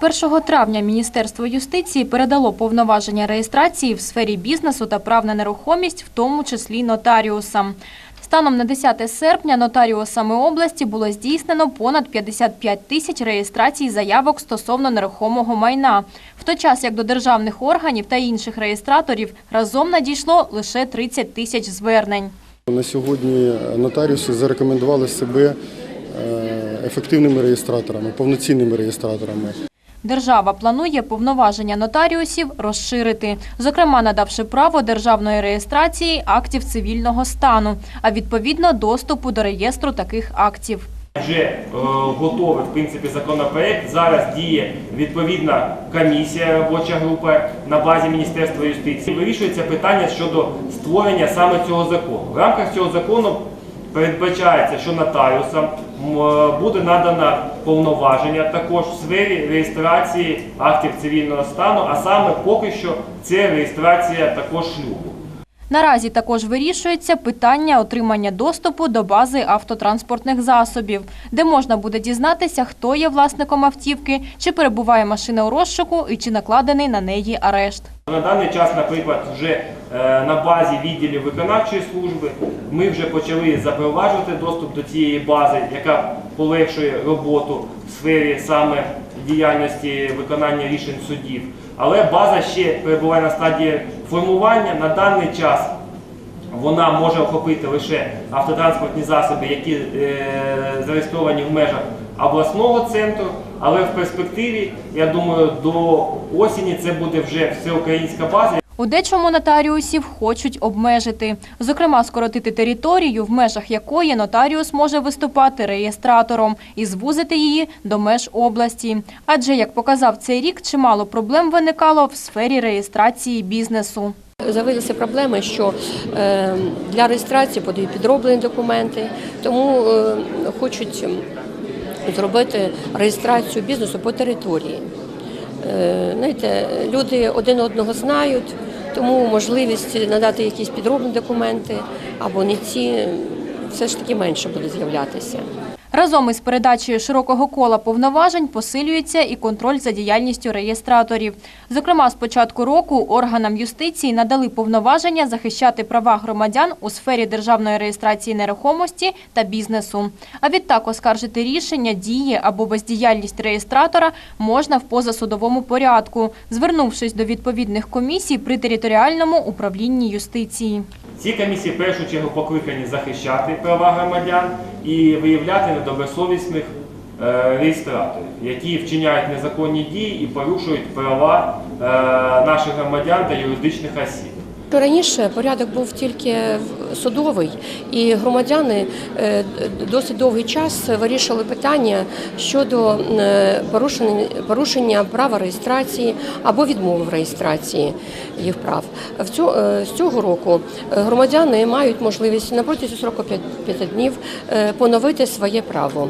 З 1 травня Міністерство юстиції передало повноваження реєстрації в сфері бізнесу та прав на нерухомість, в тому числі нотаріусам. Станом на 10 серпня нотаріусами області було здійснено понад 55 тисяч реєстрацій заявок стосовно нерухомого майна, в той час як до державних органів та інших реєстраторів разом надійшло лише 30 тисяч звернень. На сьогодні нотаріуси зарекомендували себе е, ефективними реєстраторами, повноцінними реєстраторами. Держава планує повноваження нотаріусів розширити, зокрема надавши право державної реєстрації актів цивільного стану, а відповідно доступу до реєстру таких актів. Вже е, готовий в принципі законопроект. Зараз діє відповідна комісія, робоча група на базі Міністерства юстиції. Вирішується питання щодо створення саме цього закону. В рамках цього закону передбачається, що нотаріусам е, буде надано повноваження також в сфері реєстрації актів цивільного стану, а саме поки що це реєстрація також шлюбу. Наразі також вирішується питання отримання доступу до бази автотранспортних засобів, де можна буде дізнатися, хто є власником автівки, чи перебуває машина у розшуку і чи накладений на неї арешт. На даний час, наприклад, вже е, на базі відділів виконавчої служби ми вже почали запроваджувати доступ до цієї бази, яка полегшує роботу в сфері саме діяльності виконання рішень судів. Але база ще перебуває на стадії формування. На даний час вона може охопити лише автотранспортні засоби, які е, зареєстровані в межах обласного центру. Але в перспективі, я думаю, до осені це буде вже всеукраїнська база. У дечому нотаріусів хочуть обмежити, зокрема скоротити територію, в межах якої нотаріус може виступати реєстратором і звузити її до меж області. Адже, як показав цей рік, чимало проблем виникало в сфері реєстрації бізнесу. З'явилися проблеми, що е, для реєстрації подають підроблені документи, тому е, хочуть зробити реєстрацію бізнесу по території. Е, Знаєте, люди один одного знають, тому можливість надати якісь підробні документи або не ці все ж таки менше буде з'являтися. Разом із передачею широкого кола повноважень посилюється і контроль за діяльністю реєстраторів. Зокрема, з початку року органам юстиції надали повноваження захищати права громадян у сфері державної реєстрації нерухомості та бізнесу. А відтак оскаржити рішення, дії або бездіяльність реєстратора можна в позасудовому порядку, звернувшись до відповідних комісій при територіальному управлінні юстиції. Ці комісії в першу чергу покликані захищати права громадян і виявляти недобросовісних е, реєстраторів, які вчиняють незаконні дії і порушують права е, наших громадян та юридичних осіб. Що Раніше порядок був тільки судовий, і громадяни е, досить довгий час вирішували питання щодо е, порушення, порушення права реєстрації або відмови в реєстрації їх прав. Е, з цього року громадяни мають можливість на протязі 45 днів поновити своє право.